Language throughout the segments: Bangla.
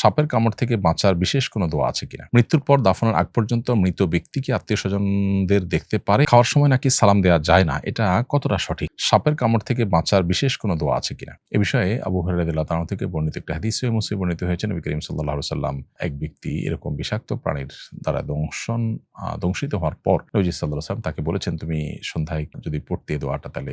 সাপের কামড় থেকে বাঁচার বিশেষ কোনো দোয়া আছে কিনা? মৃত্যুর পর দাফনের আগ পর্যন্ত মৃত ব্যক্তিকে আত্মীয় স্বজনদের দেখতে পারে? খাওয়ার সময় নাকি সালাম দেওয়া যায় না? এটা কতটা সঠিক? সাপের কামড় থেকে বাঁচার বিশেষ কোনো দোয়া আছে কিনা? এ বিষয়ে আবু হরাদিল্লাহ তাআলা থেকে বর্ণিত একটা হাদিস মুসলিম বর্ণিত হয়েছে। নবী করিম সাল্লাহ সাল্লাম এক ব্যক্তি এরকম বিষাক্ত প্রাণীর দ্বারা দংশন দংশিত হওয়ার পর নবী সাল্লাহ সাল্লাম তাকে বলেছেন, তুমি সন্ধ্যায় যদি পড়তে দোয়াটা তাহলে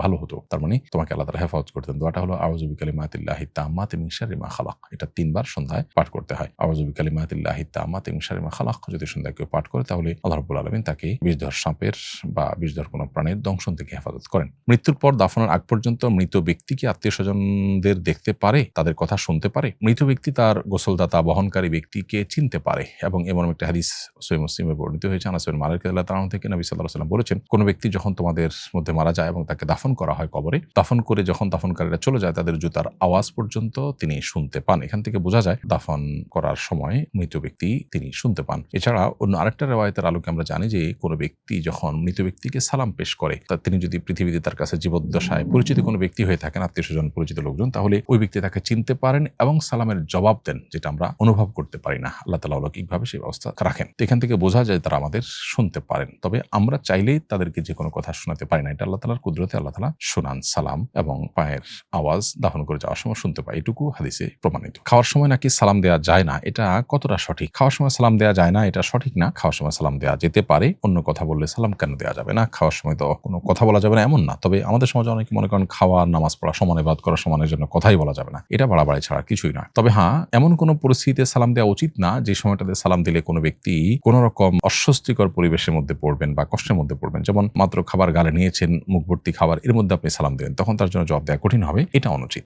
ভালো হতো। তার মানে তোমাকে আল্লাহ তালা হেফাজত করতেন। দোয়াটা হলো আউজুবি কালিমাতিল্লাহি তাম্মাত মিন শাররি মা খালাক। এটা তিনবার সন্ধ্যায় পাঠ করতে হয়। আউজুবি কালিমাতিল্লাহি তাম্মাত মিন শাররি মা খালাক যদি সন্ধ্যায় কেউ পাঠ করে, তাহলে আল্লাহ রাব্বুল আলামিন তাকে বিষধর সাপের বা বিষধর কোনো প্রাণীর দংশন থেকে হেফাজত করেন। মৃত্যুর পর দাফনের আগ পর্যন্ত মৃত ব্যক্তিকে আত্মীয় স্বজনদের দেখতে পারে? তাদের কথা শুনতে পারে? মৃত ব্যক্তি তার গোসলদাতা, বহনকারী ব্যক্তিকে চিনতে পারে? এবং এমন একটা হাদিস সৈয় মুসলিমে বর্ণিত হয়েছে। আনাসের মালিক আল্লাহ তাআলা থেকে নবী আলাইহি সাল্লাম বলেছেন, কোনো ব্যক্তি যখন তোমাদের মধ্যে মারা যায় এবং তাকে দাফন করা হয় কবরে, দাফন করে যখন দাফনকারীরা চলে যায়, তাদের জুতার আওয়াজ পর্যন্ত তিনি শুনতে পান। এখান থেকে বোঝা যায় দাফন করার সময় মৃত ব্যক্তি তিনি শুনতে পান। এছাড়া অন্য আরেকটা রেওয়ায়তের আলোকে আমরা জানি যে কোনো ব্যক্তি যখন মৃত ব্যক্তিকে সালাম পেশ করে, তা তিনি যদি পৃথিবীতে তার কাছে জীবদ্দশায় পরিচিত কোনো ব্যক্তি হয়ে থাকেন আত্মীয় স্বজন পরিচিত লোকজন, তাহলে ওই ব্যক্তি তাকে চিনতে পারেন এবং সালামের জবাব দেন, যেটা আমরা অনুভব করতে পারি না। আল্লাহ তালা অলৌকিকভাবে সেই ব্যবস্থা রাখেন। তো এখান থেকে বোঝা যায় তারা আমাদের শুনতে পারেন। তবে আমরা চাইলেই তাদেরকে যে কোনো কথা শোনাতে পারি না, এটা আল্লাহ তালার কুদরতে আল্লাহ তালা শোনান। সালাম এবং পায়ের আওয়াজ দাফন করে যাওয়ার সময় শুনতে পাই এটুকু হাদিসে প্রমাণিত। খাওয়ার সময় নাকি সালাম দেওয়া যায় না, এটা কতটা সঠিক? খাওয়ার সময় সালাম দেওয়া যায় না, এটা সঠিক না? খাওয়ার সময় সালাম দেওয়া যেতে পারে, অন্য কথা বললে সালাম কেন দেওয়া যাবে না? খাওয়ার সময় তো কোনো কথা বলা যাবে না, এমন না। তবে আমাদের সমাজে অনেকে মনে করেন খাওয়া, নামাজ পড়া, সমানে বাদ করা, সমানের জন্য কথাই বলা যাবে না। এটা বাড়াবাড়ি ছাড়া কিছুই না তবে হ্যাঁ এমন কোনো পরিস্থিতিতে সালাম দেওয়া উচিত না, যে সময়টাতে সালাম দিলে কোনো ব্যক্তি কোনো রকম অস্বস্তিকর পরিবেশের মধ্যে পড়বেন বা কষ্টের মধ্যে পড়বেন। যেমন মাত্র খাবার গালে নিয়েছেন মুখভর্তি খাবার, এর মধ্যে আপনি সালাম দেবেন তখন তার জন্য জবাব দেওয়া কঠিন হবে এটা অনুচিত।